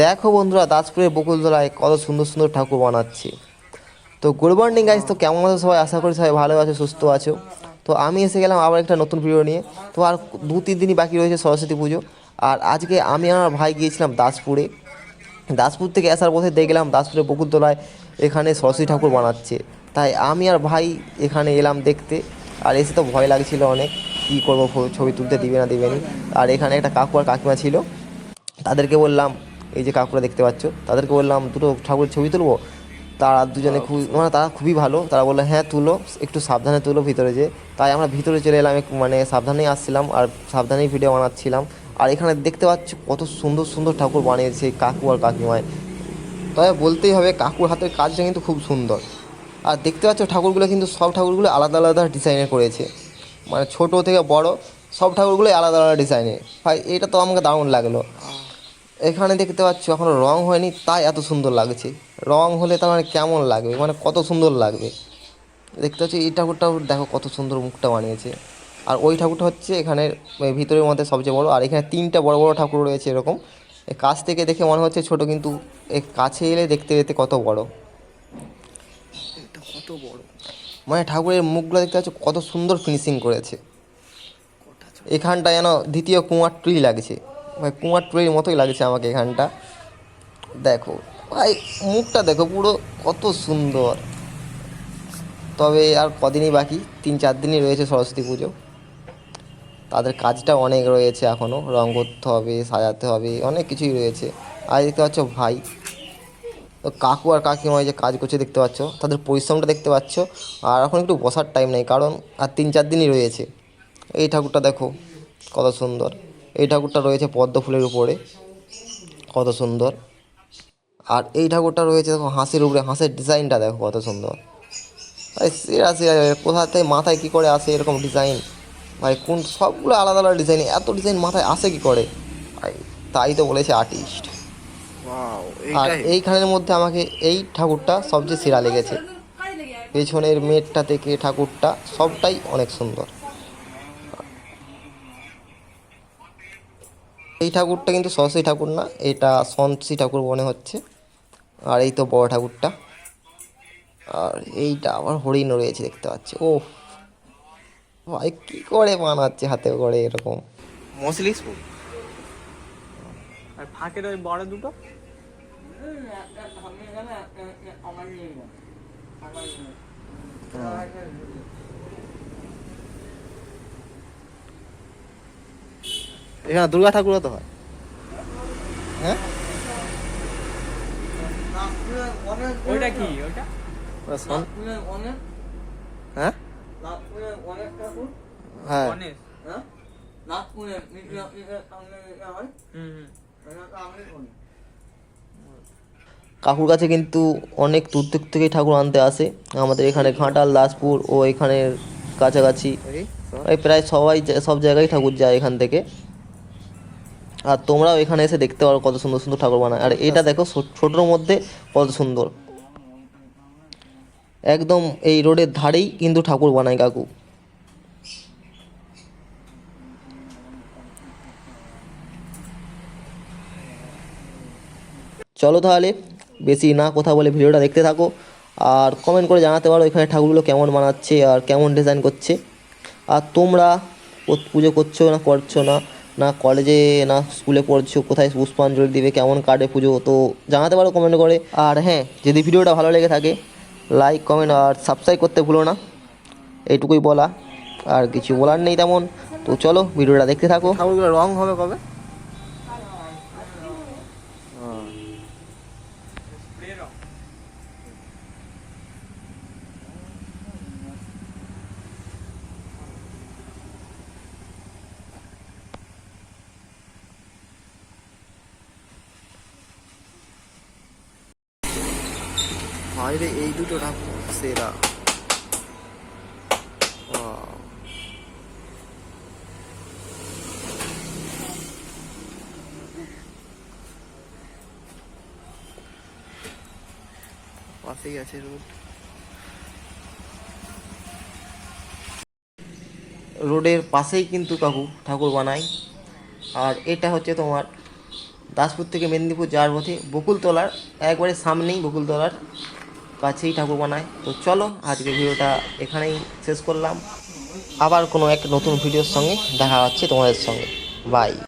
দেখো বন্ধুরা, দাসপুরের বকুলতলায় কত সুন্দর সুন্দর ঠাকুর বানাচ্ছে। তো গুড মর্নিং গাইজ তো কেমন আছো সবাই? আশা করি সবাই ভালো আছো, সুস্থ আছো। তো আমি এসে গেলাম আবার একটা নতুন ভিডিও নিয়ে। তো আর দু, তিন দিনই বাকি রয়েছে সরস্বতী পুজো। আর আজকে আমি আমার ভাই গিয়েছিলাম দাসপুরে। দাসপুর থেকে আসার পথে দেখলাম দাসপুরের বকুলতলায় এখানে সরস্বতী ঠাকুর বানাচ্ছে। তাই আমি আর ভাই এখানে এলাম দেখতে। আর এসে তো ভয় লাগছিল অনেক, কী করব, ছবি তুলতে দিবে না দিবে না। আর এখানে একটা কাকু আর কাকিমা ছিল। তাদেরকে বললাম এই যে কাকুরা দেখতে পাচ্ছ, তাদেরকে বললাম, দুটো ঠাকুরের ছবি তুলবো? তারা দুজনে খুবই মানে তারা খুবই ভালো। তারা বলল হ্যাঁ তুলো, একটু সাবধানে তুলো ভিতরে যে। তাই আমরা ভিতরে চলে এলাম মানে সাবধানেই আসছিলাম আর সাবধানেই ভিডিও বানাচ্ছিলাম। আর এখানে দেখতে পাচ্ছ কত সুন্দর সুন্দর ঠাকুর বানিয়েছে কাকু আর কাকিমায় তবে বলতেই হবে, কাকুর হাতের কাজটা কিন্তু খুব সুন্দর। আর দেখতে পাচ্ছ ঠাকুরগুলো কিন্তু সব ঠাকুরগুলো আলাদা আলাদা ডিজাইনের করেছে। মানে ছোট থেকে বড় সব ঠাকুরগুলোই আলাদা আলাদা ডিজাইনের ভাই, এটা তো আমাকে দারুণ লাগল। এখানে দেখতে পাচ্ছ এখনও রং হয়নি তাই এত সুন্দর লাগছে। রং হলে তার মানে কেমন লাগবে? মানে কত সুন্দর লাগবে? দেখতে পাচ্ছি এই ঠাকুরটাও দেখো কত সুন্দর মুখটা বানিয়েছে। আর ওই ঠাকুরটা হচ্ছে এখানে ভিতরের মধ্যে সবচেয়ে বড়। আর এখানে তিনটা বড় বড় ঠাকুর রয়েছে এরকম। কাছ থেকে দেখে মনে হচ্ছে ছোট কিন্তু এই কাছে এলে দেখতে দেখতে কত বড়। কত বড়? মানে ঠাকুরের মুখগুলো দেখতে পাচ্ছ কত সুন্দর ফিনিশিং করেছে। এখানটা যেন দ্বিতীয় কুমার ট্রি লাগছে। ভাই কুমার ট্রির মতোই লাগছে আমাকে এখানটা। দেখো, ভাই, মুখটা দেখো, পুরো কত সুন্দর। তবে আর কদিনই বাকি? তিন, চার দিনই রয়েছে সরস্বতী পুজো। তাদের কাজটা অনেক রয়েছে এখনও রং করতে হবে, সাজাতে হবে, অনেক কিছুই রয়েছে। আর দেখতে পাচ্ছ ভাই, তো কাকু আর কাকিমা যে কাজ করছে দেখতে পাচ্ছ, তাদের পরিশ্রমটা দেখতে পাচ্ছ। আর এখন একটু বসার টাইম নেই, কারণ আর তিন, চার দিনই রয়েছে। এই ঠাকুরটা দেখো, কত সুন্দর। এই ঠাকুরটা রয়েছে পদ্ম ফুলের উপরে। কত সুন্দর। আর এই ঠাকুরটা রয়েছে দেখো হাঁসের উপরে হাঁসের ডিজাইনটা দেখো কত সুন্দর। ভাই সেরা সেরা কোথা থেকে মাথায় কী করে আসে এরকম ডিজাইন? ভাই কোন সবগুলো আলাদা আলাদা ডিজাইন এত ডিজাইন মাথায় আসে কী করে? ভাই তাই তো বলেছে আর্টিস্ট। আর এইখানের মধ্যে আমাকে এই ঠাকুরটা সবচেয়ে সেরা লেগেছে। পেছনের মেটটা থেকে ঠাকুরটা সবটাই অনেক সুন্দর। এই ঠাকুরটা কিন্তু সরস্বতী ঠাকুর না এটা সন্তোষী ঠাকুর মনে হচ্ছে। আর এই তো বড় ঠাকুরটা। আর এইটা আবার হরিণ রয়েছে দেখতে পাচ্ছি। ও ভাই কী করে বানাচ্ছে হাতে করে এরকম? আর ফাঁকের ওই বড় দুটো? এখানে দুর্গা ঠাকুরও তো হয়। হ্যাঁ? ওইটা কি? ওটা হ্যাঁ? হ্যাঁ। হুম কাকুর কাছে কিন্তু অনেক দূর দূর থেকে ঠাকুর আনতে আসে। আমাদের এখানে ঘাটাল দাসপুর ও এখানের কাছাকাছি। প্রায় সবাই সব জায়গায় ঠাকুর যায় এখান থেকে। আর তোমরাও এখানে এসে দেখতে পারো কত সুন্দর সুন্দর ঠাকুর বানায়। আর এটা দেখো ছোটোর মধ্যে কত সুন্দর। একদম এই রোডের ধারেই কিন্তু ঠাকুর বানায় কাকু। চলো তাহলে, বেশি না কথা বলে ভিডিওটা দেখতে থাকো। আর কমেন্ট করে জানাতে পারো এখানে ঠাকুরগুলো কেমন বানাচ্ছে আর কেমন ডিজাইন করছে। আর তোমরা পুজো করছ না করছ না না কলেজে না স্কুলে পড়ছো, কোথায় পুষ্পাঞ্জলি দিবে, কেমন কার্ডে পুজো, তো জানাতে পারো কমেন্ট করে। আর হ্যাঁ যদি ভিডিওটা ভালো লেগে থাকে লাইক কমেন্ট আর সাবস্ক্রাইব করতে ভুলো না। এইটুকুই বলা, আর কিছু বলার নেই তেমন। তো চলো, ভিডিওটা দেখতে থাকো। রং হবে কবে? বাইরে এই দুটো ঠাকুর সেরা। পাশেই আছে রোড। রোডের পাশেই কিন্তু কাকু ঠাকুর বানায় আর এটা হচ্ছে তোমার দাসপুর থেকে মেদিনীপুর যাওয়ার পথে বকুলতলার, একবারে সামনেই বকুলতলার। কাছেই ঠাকুর বানায় তো চলো আজকে ভিডিওটা এখানেই শেষ করলাম। আবার কোনো এক নতুন ভিডিওর সঙ্গে দেখা হচ্ছে তোমাদের সঙ্গে। বাই